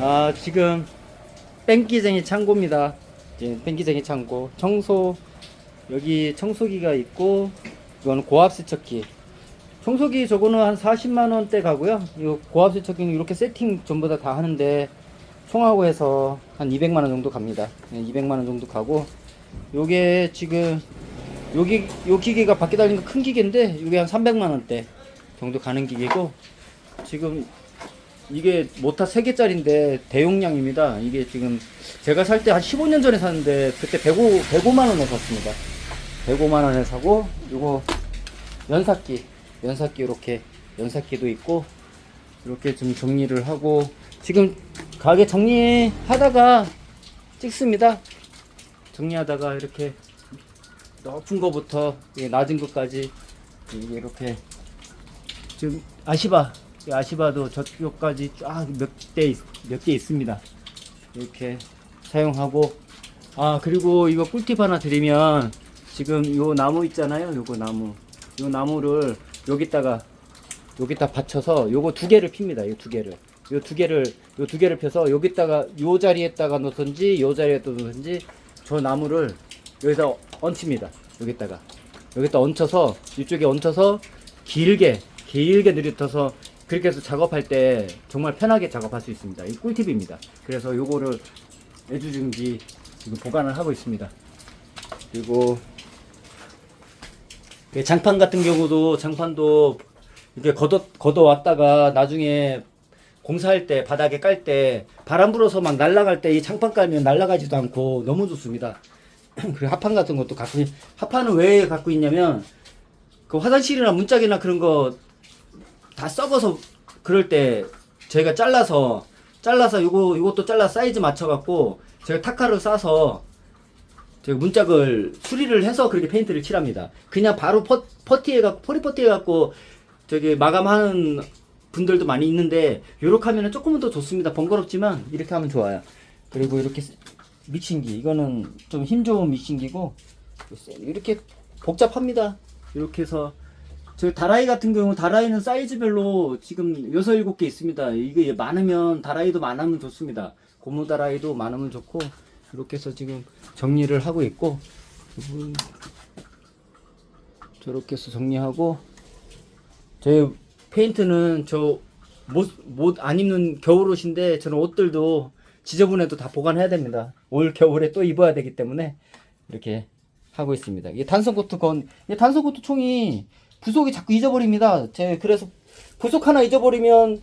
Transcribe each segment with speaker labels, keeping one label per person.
Speaker 1: 아, 지금 뺑기쟁이 창고입니다. 이제 뺑기쟁이 창고. 청소, 여기 청소기가 있고, 이거는 고압 세척기. 청소기 저거는 한 40만 원대 가고요. 이 고압 세척기는 이렇게 세팅 전부 다 다 하는데, 총하고 해서 한 200만 원 정도 갑니다. 200만 원 정도 가고, 요게 지금, 여기, 요 기계가 밖에 달린 거 큰 기계인데, 이게 한 300만 원대 정도 가는 기계고, 지금 이게 모타 3개짜리인데 대용량입니다. 이게 지금 제가 살 때 한 15년 전에 샀는데 그때 105, 105만 원에 샀습니다. 105만 원에 사고 요거 연삭기 연삭기 이렇게 연삭기도 있고 이렇게 좀 정리를 하고 지금 가게 정리하다가 찍습니다. 정리하다가 이렇게 높은 거부터 이 낮은 것까지 이렇게 지금 아시바 이 아시바도 저쪽까지 쫙 몇 대 몇 개 있습니다. 이렇게 사용하고 아 그리고 이거 꿀팁 하나 드리면 지금 요 나무 있잖아요. 요거 나무 요 나무를 여기다가 여기다 받쳐서 요거 두 개를 핍니다. 이두 개를 요 두 개를 요 두 개를 펴서 여기다가 요 자리에다가 놓든지 요 자리에 또 놓든지 저 나무를 여기서 얹힙니다. 여기다가 여기다 얹혀서 이쪽에 얹혀서 길게 길게 늘려떠서 그렇게 해서 작업할 때 정말 편하게 작업할 수 있습니다. 이 꿀팁입니다. 그래서 요거를 애주중지 지금 보관을 하고 있습니다. 그리고 그 장판 같은 경우도 장판도 이렇게 걷어 걷어 왔다가 나중에 공사할 때 바닥에 깔 때 바람 불어서 막 날아갈 때 이 장판 깔면 날아가지도 않고 너무 좋습니다. 그리고 합판 같은 것도 갖고 있- 합판은 왜 갖고 있냐면 그 화장실이나 문짝이나 그런 거 다 썩어서 그럴 때 저희가 잘라서 잘라서 요거 요것도 잘라 사이즈 맞춰 갖고 제가 타카를 싸서 제가 문짝을 수리를 해서 그렇게 페인트를 칠합니다. 그냥 바로 퍼, 퍼티 해 갖고 포리 퍼티 해 갖고 저기 마감하는 분들도 많이 있는데 요렇게 하면은 조금은 더 좋습니다. 번거롭지만 이렇게 하면 좋아요. 그리고 이렇게 믹싱기 이거는 좀 힘 좋은 믹싱기고 이렇게 복잡합니다. 이렇게 해서 저 다라이 같은 경우 다라이는 사이즈별로 지금 여섯 일곱 개 있습니다. 이게 많으면 다라이도 많으면 좋습니다. 고무 다라이도 많으면 좋고 이렇게 해서 지금 정리를 하고 있고 저렇게 해서 정리하고 제 페인트는 저못못안 입는 겨울 옷인데 저는 옷들도 지저분해도 다 보관해야 됩니다. 올 겨울에 또 입어야 되기 때문에 이렇게 하고 있습니다. 이게 단성 코트 건, 이게 단성 코트 총이 부속이 자꾸 잊어버립니다. 제 그래서 부속 하나 잊어버리면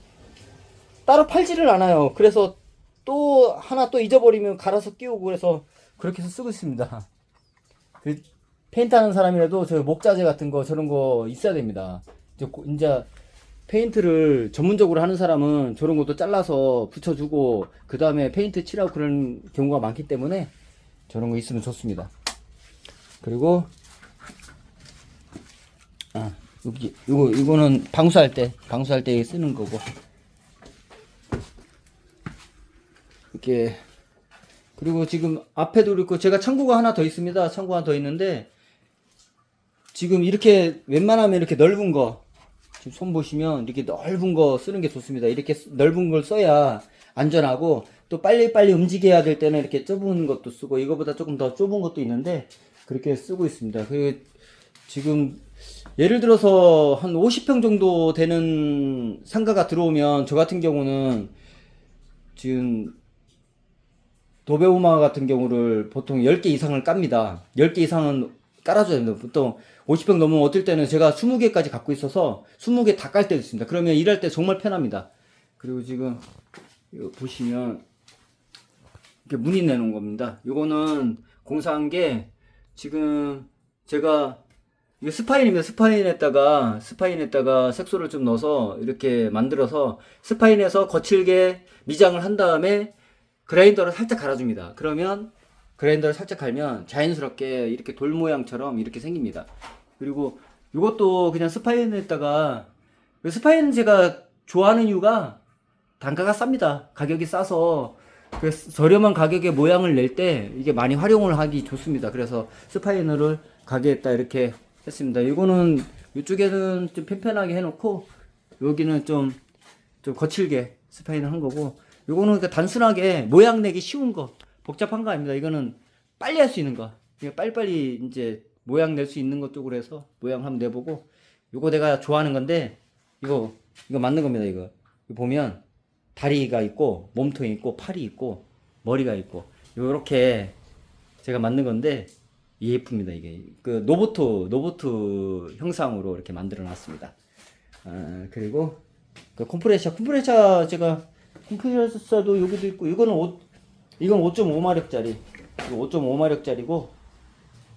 Speaker 1: 따로 팔지를 않아요. 그래서 또 하나 또 잊어버리면 갈아서 끼우고 그래서 그렇게 해서 쓰고 있습니다. 그 페인트 하는 사람이라도 저 목자재 같은 거 저런 거 있어야 됩니다. 이제, 고- 이제 페인트를 전문적으로 하는 사람은 저런 것도 잘라서 붙여주고 그 다음에 페인트 칠하고 그런 경우가 많기 때문에 저런 거 있으면 좋습니다. 그리고 아 여기 이거 이거는 방수할 때 방수할 때 쓰는 거고 이렇게 그리고 지금 앞에도 그렇고 제가 창고가 하나 더 있습니다. 창고 하나 더 있는데 지금 이렇게 웬만하면 이렇게 넓은 거 지금 손 보시면 이렇게 넓은 거 쓰는 게 좋습니다. 이렇게 쓰- 넓은 걸 써야 안전하고 또 빨리빨리 움직여야 될 때는 이렇게 좁은 것도 쓰고 이거보다 조금 더 좁은 것도 있는데 그렇게 쓰고 있습니다. 그 지금 예를 들어서 한 50평 정도 되는 상가가 들어오면 저 같은 경우는 지금 도배우마 같은 경우를 보통 10개 이상을 깝니다. 10개 이상은 깔아줘야 됩니다. 보통 50평 넘으면 어떨 때는 제가 20개까지 갖고 있어서 20개 다 깔 때도 있습니다. 그러면 일할 때 정말 편합니다. 그리고 지금 보시면 이렇게 문의 내놓은 겁니다. 이거는 공사한 게 지금 제가 이게 스파인입니다. 스파인에다가 스파인에다가 색소를 좀 넣어서 이렇게 만들어서 스파인에서 거칠게 미장을 한 다음에 그라인더를 살짝 갈아줍니다. 그러면 그라인더를 살짝 갈면 자연스럽게 이렇게 돌 모양처럼 이렇게 생깁니다. 그리고 이것도 그냥 스파인에다가 스파인 제가 좋아하는 이유가 단가가 쌉니다. 가격이 싸서 그 저렴한 가격에 모양을 낼 때 이게 많이 활용을 하기 좋습니다. 그래서 스파이너를 가게에다 이렇게 했습니다. 이거는 이쪽에는 좀 편편하게 해놓고 여기는 좀 좀 거칠게 스파이너 한 거고 요거는 그러니까 단순하게 모양 내기 쉬운 거, 복잡한 거 아닙니다. 이거는 빨리 할 수 있는 거. 이거 빨리빨리 이제 모양 낼 수 있는 것 쪽으로 해서 모양 한번 내보고 요거 내가 좋아하는 건데 이거 이거 맞는 겁니다. 이거 이거 보면 다리가 있고 몸통이 있고 팔이 있고 머리가 있고 요렇게 제가 만든 건데 예쁩니다 이게 그 노보트 노보트 형상으로 이렇게 만들어 놨습니다. 아, 그리고 그 컴프레셔 컴프레셔 제가 컴프레셔도 여기도 있고 이거는 5 이건 5.5마력짜리 이거 5.5마력짜리고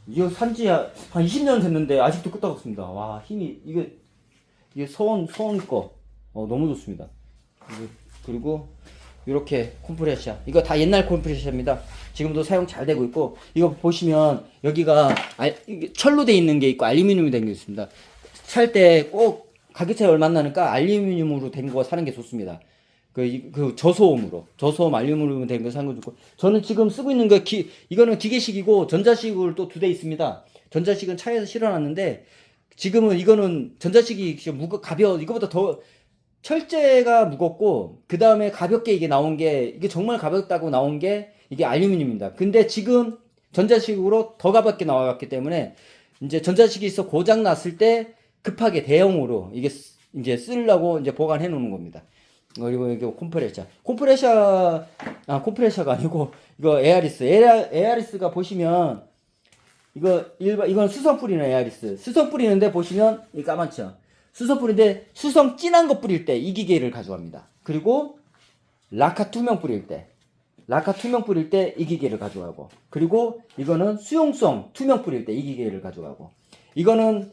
Speaker 1: 이거 산지 한 20년 됐는데 아직도 끄떡없습니다. 와 힘이 이게 이게 소원 소원 거 어, 너무 좋습니다. 그리고, 그리고 이렇게 컴프레셔 이거 다 옛날 컴프레셔입니다. 지금도 사용 잘 되고 있고 이거 보시면 여기가 철로 돼 있는 게 있고 알루미늄이 된 게 있습니다. 살 때 꼭 가격 차이 얼마 안 나니까 알루미늄으로 된 거 사는 게 좋습니다. 그, 이- 그 저소음으로 저소음 알루미늄 된거 사는 거 좋고 저는 지금 쓰고 있는 거 기, 이거는 기계식이고 전자식으로 또 두 대 있습니다. 전자식은 차에서 실어놨는데 지금은 이거는 전자식이 무거 가벼워 이거보다 더 철제가 무겁고 그 다음에 가볍게 이게 나온 게 이게 정말 가볍다고 나온 게 이게 알루미늄입니다. 근데 지금 전자식으로 더 가볍게 나와갔기 때문에 이제 전자식이 있어 고장 났을 때 급하게 대형으로 이게 쓰- 이제 쓰려고 이제 보관해 놓는 겁니다. 그리고 이게 콤프레셔. 콤프레셔 아 콤프레셔가 아니고 이거 에아리스. 에아, 에아리스가 보시면 이거 일반 이건 수성 뿌리는 에아리스. 수성 뿌리는데 보시면 이 까맣죠. 수성 뿌리인데 수성 진한 거 뿌릴 때 이 기계를 가져갑니다. 그리고 라카 투명 뿌릴 때 라카 투명 뿌릴 때 이 기계를 가져가고 그리고 이거는 수용성 투명 뿌릴 때 이 기계를 가져가고 이거는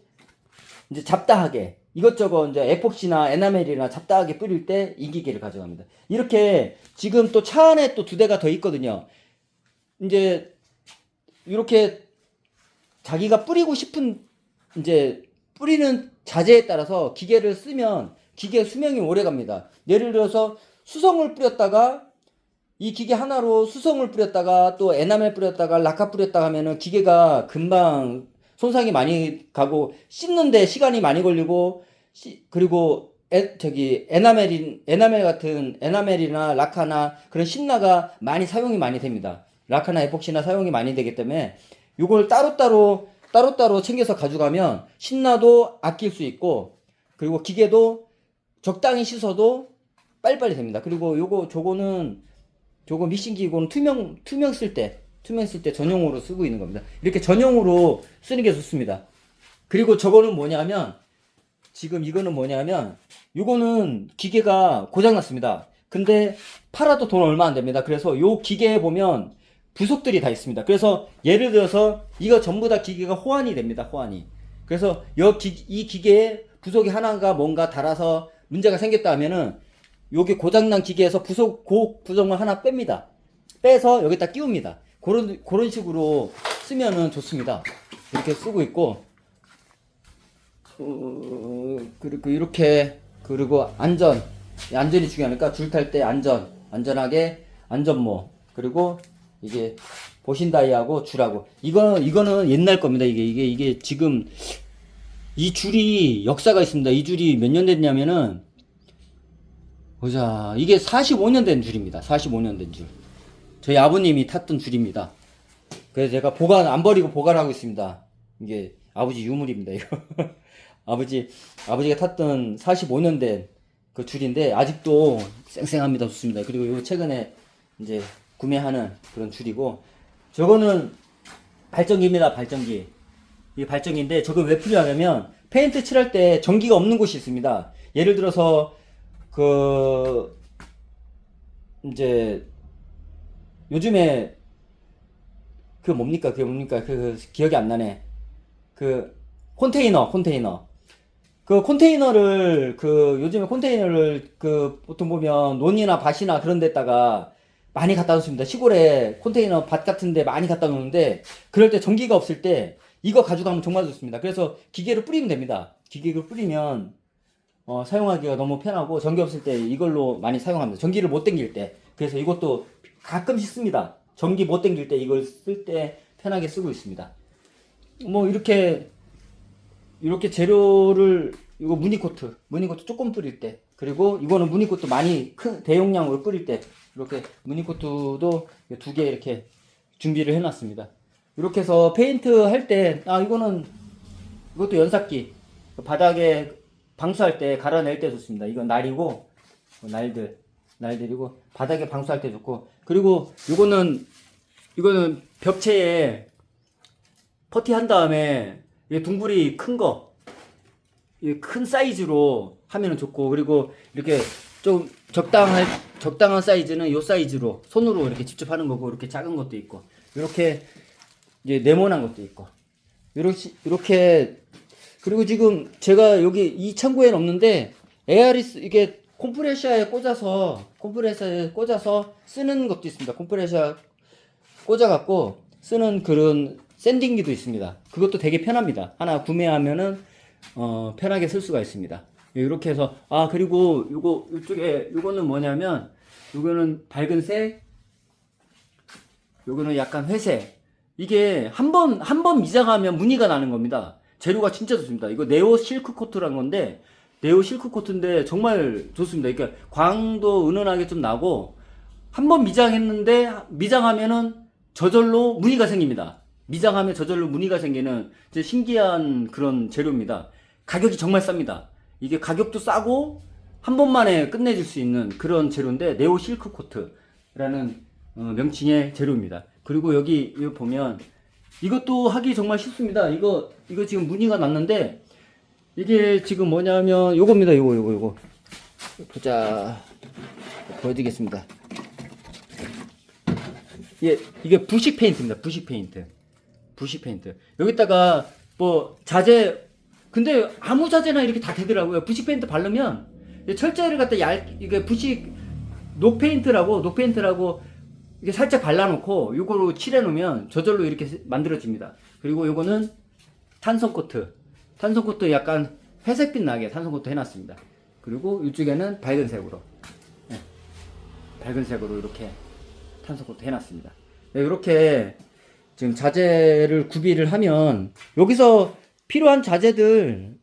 Speaker 1: 이제 잡다하게 이것저것 이제 에폭시나 에나멜이나 잡다하게 뿌릴 때 이 기계를 가져갑니다. 이렇게 지금 또 차 안에 또 두 대가 더 있거든요. 이제 이렇게 자기가 뿌리고 싶은 이제 뿌리는 자재에 따라서 기계를 쓰면 기계 수명이 오래 갑니다. 예를 들어서 수성을 뿌렸다가 이 기계 하나로 수성을 뿌렸다가 또 에나멜 뿌렸다가 라카 뿌렸다가 하면은 기계가 금방 손상이 많이 가고 씹는데 시간이 많이 걸리고 시- 그리고 에, 저기 에나멜인 에나멜 같은 에나멜이나 라카나 그런 신나가 많이 사용이 많이 됩니다. 라카나 에폭시나 사용이 많이 되기 때문에 이걸 따로따로 따로따로 챙겨서 가져가면 신나도 아낄 수 있고 그리고 기계도 적당히 씻어도 빨리빨리 됩니다. 그리고 요거 저거는 저거 믹싱기고는 투명 투명 쓸 때 투명 쓸 때 전용으로 쓰고 있는 겁니다. 이렇게 전용으로 쓰는 게 좋습니다. 그리고 저거는 뭐냐면 지금 이거는 뭐냐면 요거는 기계가 고장 났습니다. 근데 팔아도 돈 얼마 안 됩니다. 그래서 요 기계에 보면 부속들이 다 있습니다. 그래서 예를 들어서 이거 전부 다 기계가 호환이 됩니다. 호환이. 그래서 요 기, 이 기계에 부속이 하나가 뭔가 달아서 문제가 생겼다 하면은 요게 고장난 기계에서 부속 고 부속만 하나 뺍니다. 빼서 여기다 끼웁니다. 그런 그런 식으로 쓰면은 좋습니다. 이렇게 쓰고 있고 어, 그리고 이렇게 그리고 안전 안전이 중요하니까 줄 탈 때 안전 안전하게 안전모 그리고 이게 보신다이하고 줄하고. 이거는 이거는 옛날 겁니다 이게. 이게 이게 지금 이 줄이 역사가 있습니다. 이 줄이 몇 년 됐냐면은 보자. 이게 45년 된 줄입니다. 45년 된 줄. 저희 아버님이 탔던 줄입니다. 그래서 제가 보관 안 버리고 보관하고 있습니다. 이게 아버지 유물입니다 이거. 아버지 아버지가 탔던 45년 된 그 줄인데 아직도 쌩쌩합니다. 좋습니다. 그리고 요 최근에 이제 구매하는 그런 줄이고 저거는 발전기입니다 발전기. 이게 발전기인데 저거 왜 필요하냐면 페인트 칠할 때 전기가 없는 곳이 있습니다. 예를 들어서 그 이제 요즘에 그 뭡니까? 그게 뭡니까? 그 기억이 안 나네. 그 컨테이너 컨테이너. 그 컨테이너를 그 요즘에 컨테이너를 그 보통 보면 논이나 밭이나 그런 데다가 많이 갖다 놓습니다. 시골에 컨테이너 밭 같은 데 많이 갖다 놓는데 그럴 때 전기가 없을 때 이거 가져가면 정말 좋습니다. 그래서 기계로 뿌리면 됩니다. 기계로 뿌리면 어, 사용하기가 너무 편하고 전기 없을 때 이걸로 많이 사용합니다. 전기를 못 땡길 때. 그래서 이것도 가끔씩 씁니다. 전기 못 땡길 때 이걸 쓸 때 편하게 쓰고 있습니다. 뭐 이렇게 이렇게 재료를 이거 무늬코트 무늬코트 조금 뿌릴 때 그리고 이거는 무늬코트 많이 큰 대용량으로 뿌릴 때 이렇게 무늬코트도 두 개 이렇게 준비를 해놨습니다. 이렇게 해서 페인트 할 때, 아, 이거는, 이것도 연삭기. 바닥에 방수할 때 갈아낼 때 좋습니다. 이건 날이고, 어, 날들, 날들이고, 바닥에 방수할 때 좋고, 그리고 이거는, 이거는 벽체에 퍼티 한 다음에, 이게 둥글이 큰 거, 이큰 사이즈로 하면은 좋고 그리고 이렇게 좀 적당한 적당한 사이즈는 요 사이즈로 손으로 이렇게 직접 하는 거고 이렇게 작은 것도 있고 이렇게 이제 네모난 것도 있고 이렇게 이렇게 그리고 지금 제가 여기 이 창고에는 없는데 에아리스 이게 콤프레셔에 꽂아서 콤프레셔에 꽂아서 쓰는 것도 있습니다. 콤프레셔 꽂아 갖고 쓰는 그런 샌딩기도 있습니다. 그것도 되게 편합니다. 하나 구매하면은 어, 편하게 쓸 수가 있습니다. 이렇게 해서 아 그리고 요거 이쪽에 요거는 뭐냐면 요거는 밝은 색 요거는 약간 회색 이게 한 번 한 번 미장하면 무늬가 나는 겁니다. 재료가 진짜 좋습니다. 이거 네오 실크 코트란 건데 네오 실크 코트인데 정말 좋습니다. 그러니까 광도 은은하게 좀 나고 한 번 미장했는데 미장하면은 저절로 무늬가 생깁니다. 미장하면 저절로 무늬가 생기는 신기한 그런 재료입니다. 가격이 정말 쌉니다. 이게 가격도 싸고 한 번만에 끝내줄 수 있는 그런 재료인데 네오 실크 코트라는 어, 명칭의 재료입니다. 그리고 여기 이거 보면 이것도 하기 정말 쉽습니다. 이거 이거 지금 무늬가 났는데 이게 지금 뭐냐면 요겁니다. 요거 요거 요거 보자 보여드리겠습니다. 예, 이게 부식 페인트입니다. 부식 페인트. 부식 페인트. 여기다가 뭐 자재 근데 아무 자재나 이렇게 다 되더라고요. 부식 페인트 바르면 이 철제를 갖다 얇 이게 부식 녹 페인트라고 녹 페인트라고 이게 살짝 발라놓고 요거로 칠해 놓으면 저절로 이렇게 만들어집니다. 그리고 요거는 탄성 코트. 탄성 코트 약간 회색빛 나게 탄성 코트 해놨습니다. 그리고 이쪽에는 밝은 색으로 예, 밝은 색으로 이렇게 탄성 코트 해놨습니다. 네, 이렇게 지금 자재를 구비를 하면 여기서 필요한 자재들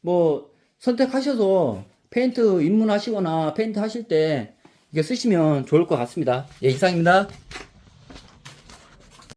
Speaker 1: 뭐 선택하셔서 페인트 입문하시거나 페인트 하실 때 이게 쓰시면 좋을 것 같습니다. 예, 이상입니다.